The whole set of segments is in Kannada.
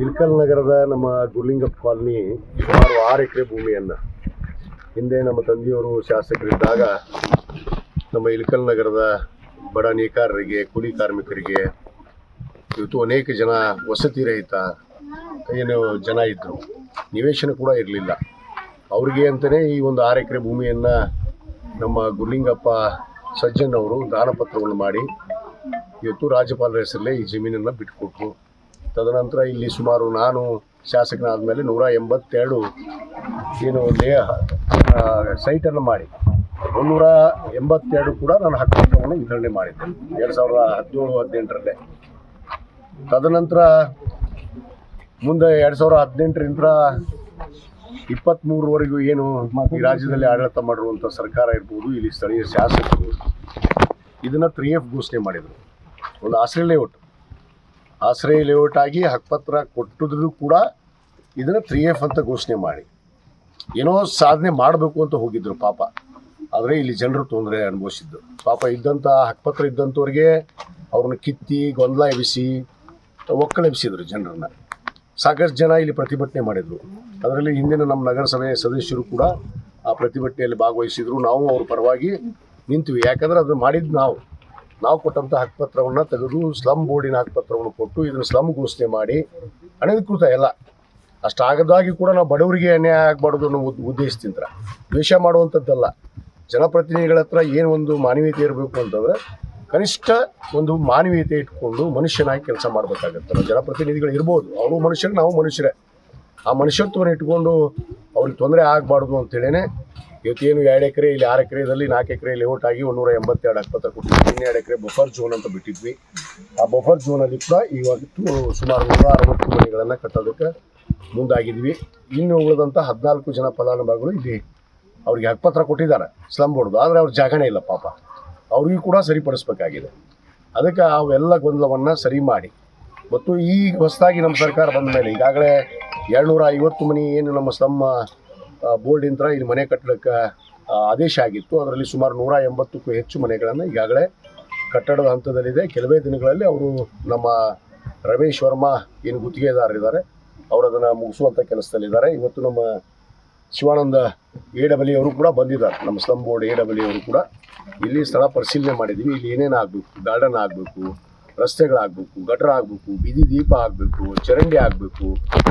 ಇಲ್ಕಲ್ ನಗರದ ನಮ್ಮ ಗುರ್ಲಿಂಗಪ್ಪ ಕಾಲನಿ ಸುಮಾರು ಆರು ಎಕರೆ ಭೂಮಿಯನ್ನು ಹಿಂದೆ ನಮ್ಮ ತಂದೆಯವರು ಶಾಸಕರಿದ್ದಾಗ ನಮ್ಮ ಇಳಕಲ್ ನಗರದ ಬಡ ನೇಕಾರರಿಗೆ ಕೂಲಿ ಕಾರ್ಮಿಕರಿಗೆ ಇವತ್ತು ಅನೇಕ ಜನ ವಸತಿ ರಹಿತ ಏನು ಜನ ಇದ್ದರು ನಿವೇಶನ ಕೂಡ ಇರಲಿಲ್ಲ. ಅವ್ರಿಗೆ ಅಂತಲೇ ಈ ಒಂದು ಆರು ಎಕರೆ ಭೂಮಿಯನ್ನು ನಮ್ಮ ಗುರ್ಲಿಂಗಪ್ಪ ಸಜ್ಜನ್ ಅವರು ದಾನಪತ್ರವನ್ನು ಮಾಡಿ ಇವತ್ತು ರಾಜ್ಯಪಾಲರ ಹೆಸರಲ್ಲೇ ಈ ಜಮೀನನ್ನು ಬಿಟ್ಟುಕೊಟ್ರು ತದನಂತರ ಇಲ್ಲಿ ಸುಮಾರು ನಾನು ಶಾಸಕನಾದ ಮೇಲೆ ನೂರ ಎಂಬತ್ತೆರಡು ಏನು ಲೇ ಸೈಟನ್ನು ಮಾಡಿ. ಮುನ್ನೂರ ಎಂಬತ್ತೆರಡು ಕೂಡ ನಾನು ಹಕ್ಕುಪತ್ರವನ್ನು ವಿತರಣೆ ಮಾಡಿದ್ದೆ. ಎರಡು ಸಾವಿರದ ಹದಿನೇಳು, ಹದಿನೆಂಟರಲ್ಲೇ. ತದನಂತರ ಮುಂದೆ ಎರಡು ಸಾವಿರದ ಹದಿನೆಂಟರಿಂದ ಇಪ್ಪತ್ತ್ಮೂರವರೆಗೂ ಏನು ಈ ರಾಜ್ಯದಲ್ಲಿ ಆಡಳಿತ ಮಾಡಿರುವಂಥ ಸರ್ಕಾರ ಇರ್ಬೋದು, ಇಲ್ಲಿ ಸ್ಥಳೀಯ ಶಾಸಕರು, ಇದನ್ನು ತ್ರೀ ಎಫ್ ಘೋಷಣೆ ಮಾಡಿದರು. ಒಂದು ಆಸ್ಟ್ರೇಲಿಯಾ ಲೇಔಟ್ ಆಶ್ರಯ ಲೇಔಟ್ ಆಗಿ ಹಕ್ಕುಪತ್ರ ಕೊಟ್ಟಿದ್ರು ಕೂಡ ಇದನ್ನು ತ್ರೀ ಎಫ್ ಅಂತ ಘೋಷಣೆ ಮಾಡಿ. ಏನೋ ಸಾಧನೆ ಮಾಡಬೇಕು ಅಂತ ಹೋಗಿದ್ರು ಪಾಪ. ಆದರೆ ಇಲ್ಲಿ ಜನರು ತೊಂದರೆ ಅನುಭವಿಸಿದ್ದು. ಪಾಪ ಇದ್ದಂಥ ಹಕ್ಕುಪತ್ರ ಇದ್ದಂಥವ್ರಿಗೆ ಅವ್ರನ್ನ ಕಿತ್ತಿ, ಗೊಂದಲ ಎಬ್ಬಿಸಿ, ಒಕ್ಕಲೆಬ್ಬಿಸಿದ್ರು ಜನರನ್ನ. ಸಾಕಷ್ಟು ಜನ ಇಲ್ಲಿ ಪ್ರತಿಭಟನೆ ಮಾಡಿದರು. ಅದರಲ್ಲಿ ಹಿಂದಿನ ನಮ್ಮ ನಗರಸಭೆ ಸದಸ್ಯರು ಕೂಡ ಆ ಪ್ರತಿಭಟನೆಯಲ್ಲಿ ಭಾಗವಹಿಸಿದ್ರು. ನಾವು ಅವ್ರ ಪರವಾಗಿ ನಿಂತ್ವಿ. ಯಾಕಂದ್ರೆ ಅದು ಮಾಡಿದ್ದು ನಾವು. ನಾವು ಕೊಟ್ಟಂಥ ಹಕ್ಕುಪತ್ರವನ್ನು ತೆಗೆದು ಸ್ಲಮ್ ಬೋರ್ಡಿನ ಹಕ್ಕುಪತ್ರವನ್ನು ಕೊಟ್ಟು ಇದನ್ನು ಸ್ಲಮ್ ಘೋಷಣೆ ಮಾಡಿ ಅನಧಿಕೃತ ಎಲ್ಲ ಅಷ್ಟಾಗದಾಗಿ ಕೂಡ ನಾವು ಬಡವರಿಗೆ ಅನ್ಯಾಯ ಆಗಬಾರ್ದು ಅನ್ನೋ ಉದ್- ಉದ್ದೇಶದಿಂದ ದ್ವೇಷ ಮಾಡುವಂಥದ್ದಲ್ಲ. ಜನಪ್ರತಿನಿಧಿಗಳ ಹತ್ರ ಏನು ಒಂದು ಮಾನವೀಯತೆ ಇರಬೇಕು ಅಂತಂದರೆ ಕನಿಷ್ಠ ಒಂದು ಮಾನವೀಯತೆ ಇಟ್ಕೊಂಡು ಮನುಷ್ಯನಾಗಿ ಕೆಲಸ ಮಾಡಬೇಕಾಗತ್ತೆ. ಜನಪ್ರತಿನಿಧಿಗಳು ಇರ್ಬೋದು. ಅವರು ಮನುಷ್ಯರು, ನಾವು ಮನುಷ್ಯರೇ. ಆ ಮನುಷ್ಯತ್ವವನ್ನು ಇಟ್ಕೊಂಡು ಅವ್ರಿಗೆ ತೊಂದರೆ ಆಗಬಾರ್ದು ಅಂತೇಳೇ ಇವತ್ತೇನು ಎರಡು ಎಕರೆ ಇಲ್ಲಿ ಆರು ಎಕರೆದಲ್ಲಿ ನಾಲ್ಕು ಎಕರೆ ಲೇಔಟ್ ಆಗಿ ಒಂದೂರ ಎಂಬತ್ತೆರಡು ಹಕ್ಕುಪತ್ರ ಕೊಟ್ಟಿದ್ವಿ. ಇನ್ನೆರಡು ಎಕರೆ ಬಫರ್ ಝೋನ್ ಅಂತ ಬಿಟ್ಟಿದ್ವಿ. ಆ ಬಫರ್ ಝೋನಲ್ಲಿ ಕೂಡ ಇವತ್ತು ಸುಮಾರು ನೂರ ಅರವತ್ತು ಮನೆಗಳನ್ನು ಕಟ್ಟೋದಕ್ಕೆ ಮುಂದಾಗಿದ್ವಿ. ಇನ್ನು ಉಳಿದಂಥ ಹದಿನಾಲ್ಕು ಜನ ಫಲಾನುಭವಿಗಳು ಇಲ್ಲಿ ಅವ್ರಿಗೆ ಹಕ್ಕುಪತ್ರ ಕೊಟ್ಟಿದ್ದಾರೆ ಸ್ಲಂ ಬೋರ್ಡ್ದು ಆದರೆ ಅವ್ರ ಜಾಗನೇ ಇಲ್ಲ ಪಾಪ. ಅವ್ರಿಗೂ ಕೂಡ ಸರಿಪಡಿಸ್ಬೇಕಾಗಿದೆ. ಅದಕ್ಕೆ ಅವೆಲ್ಲ ಗೊಂದಲವನ್ನು ಸರಿ ಮಾಡಿ. ಮತ್ತು ಈಗ ಹೊಸದಾಗಿ ನಮ್ಮ ಸರ್ಕಾರ ಬಂದ ಮೇಲೆ ಈಗಾಗಲೇ ಎರಡುನೂರ ಐವತ್ತು ಮನೆ ಏನು ನಮ್ಮ ಸ್ಲಮ್ ಬೋರ್ಡಿಂದ ಇಲ್ಲಿ ಮನೆ ಕಟ್ಟಡಕ್ಕೆ ಆದೇಶ ಆಗಿತ್ತು. ಅದರಲ್ಲಿ ಸುಮಾರು ನೂರ ಎಂಬತ್ತಕ್ಕೂ ಹೆಚ್ಚು ಮನೆಗಳನ್ನು ಈಗಾಗಲೇ ಕಟ್ಟಡದ ಹಂತದಲ್ಲಿದೆ. ಕೆಲವೇ ದಿನಗಳಲ್ಲಿ ಅವರು ನಮ್ಮ ರಮೇಶ್ ವರ್ಮಾ ಏನು ಗುತ್ತಿಗೆದಾರರಿದ್ದಾರೆ ಅವರು ಅದನ್ನು ಮುಗಿಸುವಂಥ ಕೆಲಸದಲ್ಲಿದ್ದಾರೆ. ಇವತ್ತು ನಮ್ಮ ಶಿವಾನಂದ ಎ ಡಬ್ಲ್ಯೂ ಅವರು ಕೂಡ ಬಂದಿದ್ದಾರೆ. ನಮ್ಮ ಸ್ಲಮ್ ಬೋರ್ಡ್ ಎ ಡಬ್ಲ್ಯೂ ಅವರು ಕೂಡ ಇಲ್ಲಿ ಸ್ಥಳ ಪರಿಶೀಲನೆ ಮಾಡಿದ್ದೀವಿ. ಇಲ್ಲಿ ಏನೇನು ಆಗಬೇಕು? ಗಾರ್ಡನ್ ಆಗಬೇಕು, ರಸ್ತೆಗಳಾಗಬೇಕು, ಗಟರ ಆಗಬೇಕು, ಬೀದಿ ದೀಪ ಆಗಬೇಕು, ಚರಂಡಿ ಆಗಬೇಕು,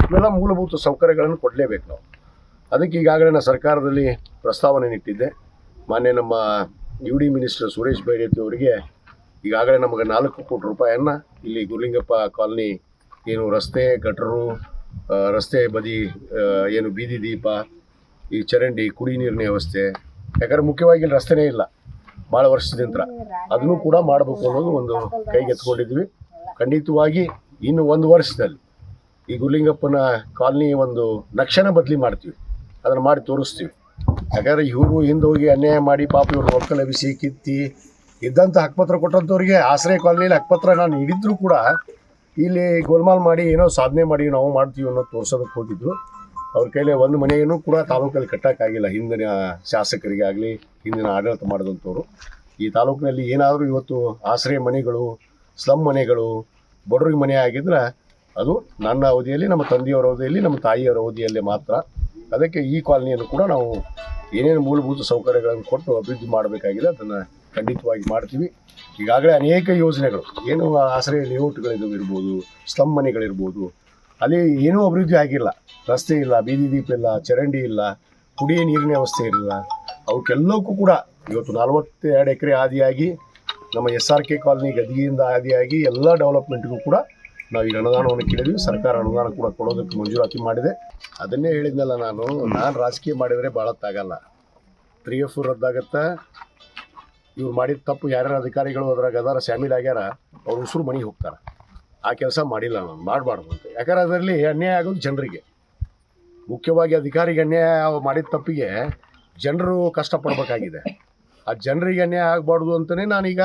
ಇವೆಲ್ಲ ಮೂಲಭೂತ ಸೌಕರ್ಯಗಳನ್ನು ಕೊಡಲೇಬೇಕು ನಾವು. ಅದಕ್ಕೆ ಈಗಾಗಲೇ ನಾನು ಸರ್ಕಾರದಲ್ಲಿ ಪ್ರಸ್ತಾವನೆ ಇಟ್ಟಿದ್ದೆ ಮಾನ್ಯ ನಮ್ಮ U D minister Suresh Byrathi ಅವರಿಗೆ ಈಗಾಗಲೇ ನಮಗೆ ನಾಲ್ಕು ಕೋಟಿ ರೂಪಾಯಿಯನ್ನು ಇಲ್ಲಿ ಗುರುಲಿಂಗಪ್ಪ ಕಾಲನಿ ಏನು ರಸ್ತೆ, ಗಟ್ರು ರಸ್ತೆ ಬದಿ ಏನು ಬೀದಿ ದೀಪ, ಈ ಚರಂಡಿ, ಕುಡಿ ನೀರಿನ ವ್ಯವಸ್ಥೆ, ಯಾಕಂದ್ರೆ ಮುಖ್ಯವಾಗಿ ಇಲ್ಲಿ ರಸ್ತೆನೇ ಇಲ್ಲ. ಭಾಳ ವರ್ಷದಿಂದ ಅದನ್ನು ಕೂಡ ಮಾಡಬೇಕು ಅನ್ನೋದು ಒಂದು ಕೈಗೆ ಎತ್ಕೊಂಡಿದ್ವಿ ಖಂಡಿತವಾಗಿ ಇನ್ನು ಒಂದು ವರ್ಷದಲ್ಲಿ ಈ ಗುರುಲಿಂಗಪ್ಪನ ಕಾಲನಿ ಒಂದು ನಕ್ಷಣ ಬದಲಿ ಮಾಡ್ತೀವಿ. ಅದನ್ನು ಮಾಡಿ ತೋರಿಸ್ತೀವಿ. ಯಾಕಂದರೆ ಇವರು ಹಿಂದೆ ಹೋಗಿ ಅನ್ಯಾಯ ಮಾಡಿ ಪಾಪ ಇವ್ರು ಲಭಿಸಿ, ಕಿತ್ತಿ ಇದ್ದಂಥ ಹಕ್ಕುಪತ್ರ ಕೊಟ್ಟಂಥವ್ರಿಗೆ ಆಶ್ರಯ ಕಾಲನಿಯಲ್ಲಿ ಹಕ್ಕುಪತ್ರ ನಾನು ಹಿಡಿದ್ರು ಕೂಡ ಇಲ್ಲಿ ಗೋಲ್ಮಾಲ್ ಮಾಡಿ ಏನೋ ಸಾಧನೆ ಮಾಡಿ ನಾವು ಮಾಡ್ತೀವಿ ಅನ್ನೋದು ತೋರ್ಸೋದಕ್ಕೆ ಹೋಗಿದ್ರು. ಅವ್ರ ಕೈಲಿ ಒಂದು ಮನೆಯನ್ನು ಕೂಡ ತಾಲೂಕಲ್ಲಿ ಕಟ್ಟೋಕ್ಕಾಗಿಲ್ಲ. ಹಿಂದಿನ ಶಾಸಕರಿಗೆ ಆಗಲಿ ಹಿಂದಿನ ಆಡಳಿತ ಮಾಡಿದಂಥವ್ರು. ಈ ತಾಲೂಕಿನಲ್ಲಿ ಏನಾದರೂ ಇವತ್ತು ಆಶ್ರಯ ಮನೆಗಳು ಸ್ಲಮ್ ಮನೆಗಳು, ಬಡವ್ರಿಗೆ ಮನೆ ಆಗಿದ್ರೆ ಅದು ನನ್ನ ಅವಧಿಯಲ್ಲಿ, ನಮ್ಮ ತಂದೆಯವರ ಅವಧಿಯಲ್ಲಿ, ನಮ್ಮ ತಾಯಿಯವರ ಅವಧಿಯಲ್ಲಿ ಮಾತ್ರ ಅದಕ್ಕೆ ಈ ಕಾಲನಿಯನ್ನು ಕೂಡ ನಾವು ಏನೇನು ಮೂಲಭೂತ ಸೌಕರ್ಯಗಳನ್ನು ಕೊಟ್ಟು ಅಭಿವೃದ್ಧಿ ಮಾಡಬೇಕಾಗಿದೆ ಅದನ್ನು ಖಂಡಿತವಾಗಿ ಮಾಡ್ತೀವಿ. ಈಗಾಗಲೇ ಅನೇಕ ಯೋಜನೆಗಳು, ಏನು ಆಶ್ರಯ ಲೇಔಟ್ಗಳಿದ್ದು ಇರ್ಬೋದು ಸ್ಲಮ್ ಮನೆಗಳಿರ್ಬೋದು, ಅಲ್ಲಿ ಏನೂ ಅಭಿವೃದ್ಧಿ ಆಗಿಲ್ಲ. ರಸ್ತೆ ಇಲ್ಲ, ಬೀದಿ ದೀಪ ಇಲ್ಲ, ಚರಂಡಿ ಇಲ್ಲ, ಕುಡಿಯ ನೀರಿನ ವ್ಯವಸ್ಥೆ ಇಲ್ಲ. ಅವಕ್ಕೆಲ್ಲಕ್ಕೂ ಕೂಡ ಇವತ್ತು ನಲವತ್ತೆರಡು ಎಕರೆ ಆದಿಯಾಗಿ ನಮ್ಮ ಎಸ್ ಆರ್ ಕೆ ಕಾಲೋನಿ ಗದಿಗೆಯಿಂದ ಆದಿಯಾಗಿ ಎಲ್ಲ ಡೆವಲಪ್ಮೆಂಟ್ಗೂ ಕೂಡ ನಾವು ಈಗ ಅನುದಾನವನ್ನು ಕೇಳಿದ್ವಿ, ಸರ್ಕಾರ ಅನುದಾನ ಕೂಡ ಕೊಡೋದಕ್ಕೆ ಮಂಜೂರಾತಿ ಮಾಡಿದೆ. ಅದನ್ನೇ ಹೇಳಿದ್ನಲ್ಲ ನಾನು ನಾನು ರಾಜಕೀಯ ಮಾಡಿದರೆ ತಾಗಲ್ಲ ತ್ರೀ ಎಫ್ ರದ್ದಾಗತ್ತೆ, ಇವ್ರು ಮಾಡಿದ ತಪ್ಪು ಯಾರ್ಯಾರ ಅಧಿಕಾರಿಗಳು ಅದ್ರಾಗ ಅದಾರ, ಶಾಮೀಲ್ ಆಗ್ಯಾರ, ಅವ್ರ ಉಸಿರು ಮನೆಗೆ ಹೋಗ್ತಾರೆ. ಆ ಕೆಲಸ ಮಾಡಿಲ್ಲ ನಾನು, ಮಾಡಬಾರ್ದು ಅಂತ. ಯಾಕಂದ್ರೆ ಅದರಲ್ಲಿ ಅನ್ಯಾಯ ಆಗೋದು ಜನರಿಗೆ. ಮುಖ್ಯವಾಗಿ ಅಧಿಕಾರಿಗೆ ಅನ್ಯಾಯ ಮಾಡಿದ ತಪ್ಪಿಗೆ ಜನರು ಕಷ್ಟಪಡಬೇಕಾಗಿದೆ. ಆ ಜನರಿಗೆ ಅನ್ಯಾಯ ಆಗಬಾರ್ದು ಅಂತಲೇ ನಾನೀಗ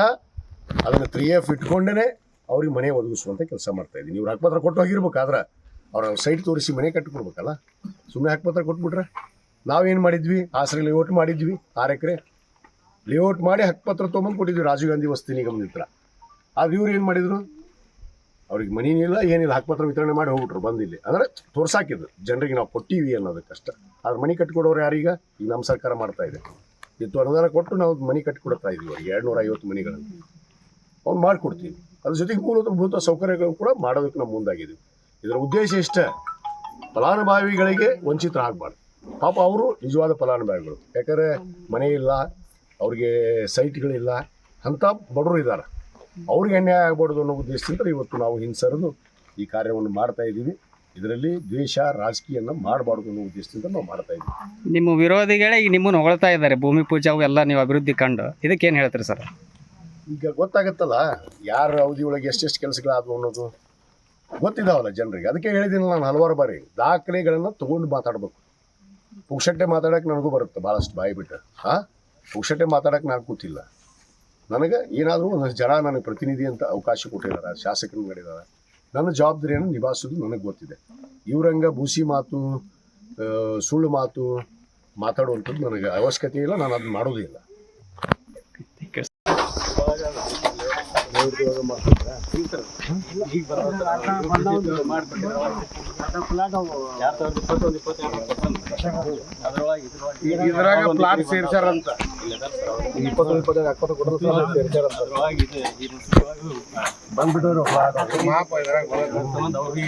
ಅದನ್ನು ತ್ರೀ ಎಫ್ ಇಟ್ಕೊಂಡೇ ಅವ್ರಿಗೆ ಮನೆ ಒದಗಿಸುವಂಥ ಕೆಲಸ ಮಾಡ್ತಾ ಇದ್ದೀನಿ. ಇವ್ರು ಹಕ್ಕುಪತ್ರ ಕೊಟ್ಟು ಹೋಗಿರ್ಬೇಕಾದ್ರೆ ಅವ್ರ ಸೈಟ್ ತೋರಿಸಿ ಮನೆ ಕಟ್ಟಿಕೊಡ್ಬೇಕಲ್ಲ? ಸುಮ್ಮನೆ ಹಕ್ಕುಪತ್ರ ಕೊಟ್ಬಿಟ್ರೆ? ನಾವೇನು ಮಾಡಿದ್ವಿ? ಆಸರೆ ಲೇಔಟ್ ಮಾಡಿದ್ವಿ, ಆರು ಎಕರೆ. ಲೇಔಟ್ ಮಾಡಿ ಹಕ್ಕುಪತ್ರ ತೊಗೊಂಬಂದು ಕೊಟ್ಟಿದ್ವಿ, ರಾಜೀವ್ ಗಾಂಧಿ ವಸತಿ ನಿಗಮದ ಹತ್ರ. ಆದ್ರೆ ಇವ್ರು ಏನು ಮಾಡಿದ್ರು? ಅವ್ರಿಗೆ ಇಲ್ಲ, ಏನಿಲ್ಲ ಹಕ್ಕಪತ್ರ ವಿತರಣೆ ಮಾಡಿ ಹೋಗ್ಬಿಟ್ರು, ಬಂದಿಲ್ಲಿ. ಅಂದರೆ ತೋರ್ಸಾಕಿದ್ರು, ಜನರಿಗೆ ನಾವು ಕೊಟ್ಟಿವಿ ಅನ್ನೋದಕ್ಕಷ್ಟ. ಆದ್ರೆ ಮನೆ ಕಟ್ಕೊಡೋರು ಯಾರೀಗ? ಈಗ ನಮ್ಮ ಸರ್ಕಾರ ಮಾಡ್ತಾ ಇದೆ. ಇತ್ತು ಅನುದಾನ ಕೊಟ್ಟು ನಾವು ಮನೆ ಕಟ್ಟಿಕೊಡ್ತಾ ಇದೀವಿ, ಅವ್ರಿಗೆ ಎರಡು ನೂರ ಐವತ್ತು ಮನೆಗಳನ್ನು. ಅವ್ನು ಮಾಡಿಕೊಡ್ತೀವಿ. ಅದ್ರ ಜೊತೆಗೆ ಮೂಲಭೂತ ಸೌಕರ್ಯಗಳು ಕೂಡ ಮಾಡೋದಕ್ಕೆ ನಾವು ಮುಂದಾಗಿದ್ದೀವಿ. ಇದರ ಉದ್ದೇಶ ಇಷ್ಟ. ಫಲಾನುಭವಿಗಳಿಗೆ ವಂಚಿತರಾಗಬಾರ್ದು ಪಾಪ ಅವರು ನಿಜವಾದ ಫಲಾನುಭವಿಗಳು. ಯಾಕಂದರೆ ಮನೆ ಇಲ್ಲ, ಅವ್ರಿಗೆ ಸೈಟ್ಗಳಿಲ್ಲ ಅಂಥ ಬಡವರು ಇದ್ದಾರೆ. ಅವ್ರಿಗೆ ಅನ್ಯಾಯ ಆಗ್ಬಾರ್ದು ಅನ್ನೋ ಉದ್ದೇಶದಿಂದ ಇವತ್ತು ನಾವು ಹಿಂಸರಿದು ಈ ಕಾರ್ಯವನ್ನು ಮಾಡ್ತಾ ಇದ್ದೀವಿ. ಇದರಲ್ಲಿ ದ್ವೇಷ, ರಾಜಕೀಯನ ಮಾಡಬಾರ್ದು ಅನ್ನೋ ಉದ್ದೇಶದಿಂದ ನಾವು ಮಾಡ್ತಾ ಇದ್ದೀವಿ. ನಿಮ್ಮ ವಿರೋಧಿಗಳೇ ಈಗ ನಿಮ್ಮನ್ನು ಹೊಗಳ್ತಾ ಇದ್ದಾರೆ. ಭೂಮಿ ಪೂಜೆ ಎಲ್ಲ ನೀವು ಅಭಿವೃದ್ಧಿ ಕಂಡು. ಇದಕ್ಕೇನು ಹೇಳ್ತೀರಿ ಸರ್? ಈಗ ಗೊತ್ತಾಗತ್ತಲ್ಲ, ಯಾರ ಅವಧಿ ಒಳಗೆ ಎಷ್ಟೆಷ್ಟು ಕೆಲಸಗಳಾದವು ಅನ್ನೋದು. ಗೊತ್ತಿದಾವಲ್ಲ ಜನರಿಗೆ. ಅದಕ್ಕೆ ಹೇಳಿದ್ದೀನಿ ನಾನು ಹಲವಾರು ಬಾರಿ, ದಾಖಲೆಗಳನ್ನು ತೊಗೊಂಡು ಮಾತಾಡಬೇಕು. ಪುಕ್ಷಟ್ಟೆ ಮಾತಾಡೋಕೆ ನನಗೂ ಬರುತ್ತೆ ಭಾಳಷ್ಟು ಬಾಯಿ ಬಿಟ್ಟು. ಹಾಂ? ಪುಕ್ಷಟ್ಟೆ ಮಾತಾಡೋಕೆ ನಾನು ಕೂತಿಲ್ಲ. ನನಗೆ ಏನಾದರೂ ಒಂದು ಜನ ನನಗೆ ಪ್ರತಿನಿಧಿ ಅಂತ ಅವಕಾಶ ಕೊಟ್ಟಿದ್ದಾರೆ, ಶಾಸಕರು ನಡೆದಾರೆ ನನ್ನ ಜವಾಬ್ದಾರಿಯನ್ನು ನಿಭಾಯಿಸೋದು ನನಗೆ ಗೊತ್ತಿದೆ. ಇವ್ರಂಗೆ ಬೂಸಿ ಮಾತು ಸುಳ್ಳು ಮಾತು ಮಾತಾಡುವಂಥದ್ದು ನನಗೆ ಅವಶ್ಯಕತೆ ಇಲ್ಲ, ನಾನು ಅದನ್ನು ಮಾಡೋದೇ ಇಲ್ಲ. ಇದ್ರಾಗ ಪ್ಲಾಟ್ ಬಂದ್ಬಿಟ್ಟವ್ರು ಮಾಪ ಇದ್ರಾಗ ಅಲ್ಲ ಈ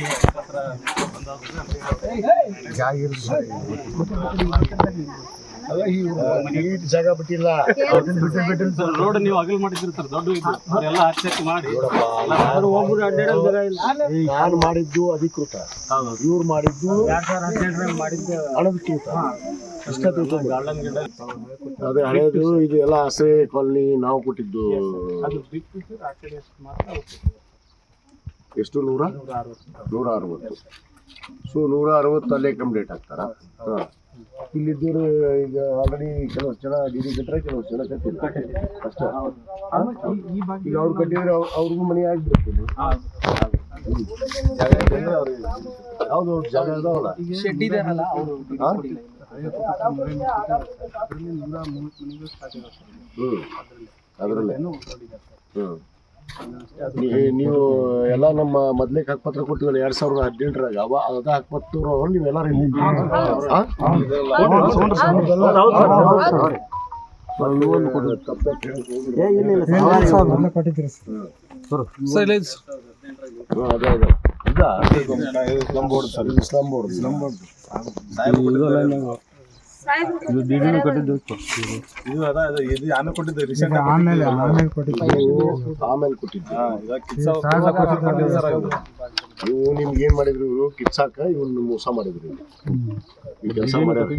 ನೀಟ್ ಜಾಗ ಬಿಟ್ಟಿಲ್ಲ. ರೋಡ್ ನೀವು ಅಗಲ್ ಮಾಡಿದ್ರಿ ಸರ್ ದೊಡ್ಡ ಇದು. ಎಲ್ಲ ಅಚ್ಚೆಕ್ ಮಾಡಿ. ನಾನು ಮಾಡಿದ್ದು ಅಧಿಕೃತ. ಇವ್ರು ಮಾಡಿದ್ದು ಅನಧಿಕೃತ. ತಿಳ್ಕೊಂಡ್ಬಿಡು. ಅದೇ ಹಳೇದು ಇದು ಎಲ್ಲ ಆಶ್ರಯ ಕಾಲನಿ ನಾವು ಕೊಟ್ಟಿದ್ದು. ಎಷ್ಟು ನೂರ? ನೂರ ಅರವತ್ತು. ಸೊ ನೂರ ಅರವತ್ತು. ಅಲ್ಲೇ ಕಂಪ್ಲೀಟ್ ಆಗ್ತಾರ? ಹಾಂ. ಇಲ್ಲಿದ್ದವರು ಈಗ ಆಲ್ರೆಡಿ ಕೆಲವು ಜನ ಡಿ ಡಿ ಕಟ್ಟರೆ ಕೆಲವಷ್ಟು ಜನ ಕಟ್ಟಿಲ್ಲ. ಅಷ್ಟೇ. ಈಗ ಅವ್ರು ಕಟ್ಟಿದ್ರೆ ಅವ್ರ್- ಅವ್ರಿಗೂ ಮನೆ ಆಗಿಬಿಡುತ್ತೆ ಇಲ್ಲಿ. ಜಾಗ ಇದೆ ಅಂದ್ರೆ ಅವ್ರಿಗೆ ಯಾವ್ದು ಜಾಗ ಅದಾವಲ್ಲ ಹ್ಞೂ ಹ್ಮ್. ಅದರಲ್ಲೇ. ಹ್ಮ್. ನೀ- ನೀವು ಎಲ್ಲ ನಮ್ಮ ಮೊದ್ಲೇ ಹಕ್ಪತ್ರ ಕೊಟ್ಟಿವಲ್ಲ ಎರಡ್ ಸಾವಿರದ ಹದಿನೆಂಟರಾಗ ಅವ ಅದ ಹಕ್ಪತ್ರ ನೀವೆಲ್ಲ ಅದೇ ಅದೇ. ಇದ slum board slum board. Slum board. ಇದು ಅದ ಇದು- ಇದು ಆಮೇಲೆ ಕೊಟ್ಟಿದ್ದು. ರೀಸೆಂಟ್ ಆಮೇಲೆ ಆಮೇಲೆ ಕೊಟ್ಟಿದ್ದು. ಆಮೇಲೆ ಕೊಟ್ಟಿದ್ದು. ಸರ್ ಇದು ನೀವು ನಿಮ್ಗೆ ಏನ್ ಮಾಡಿದ್ರು ಇವರು? ಕಿಚ್ಚಾಕ ಇವನು ಮೋಸ ಮಾಡಿದ್ರು ಈ ಕೆಲಸ ಮಾಡಿದ್ರು?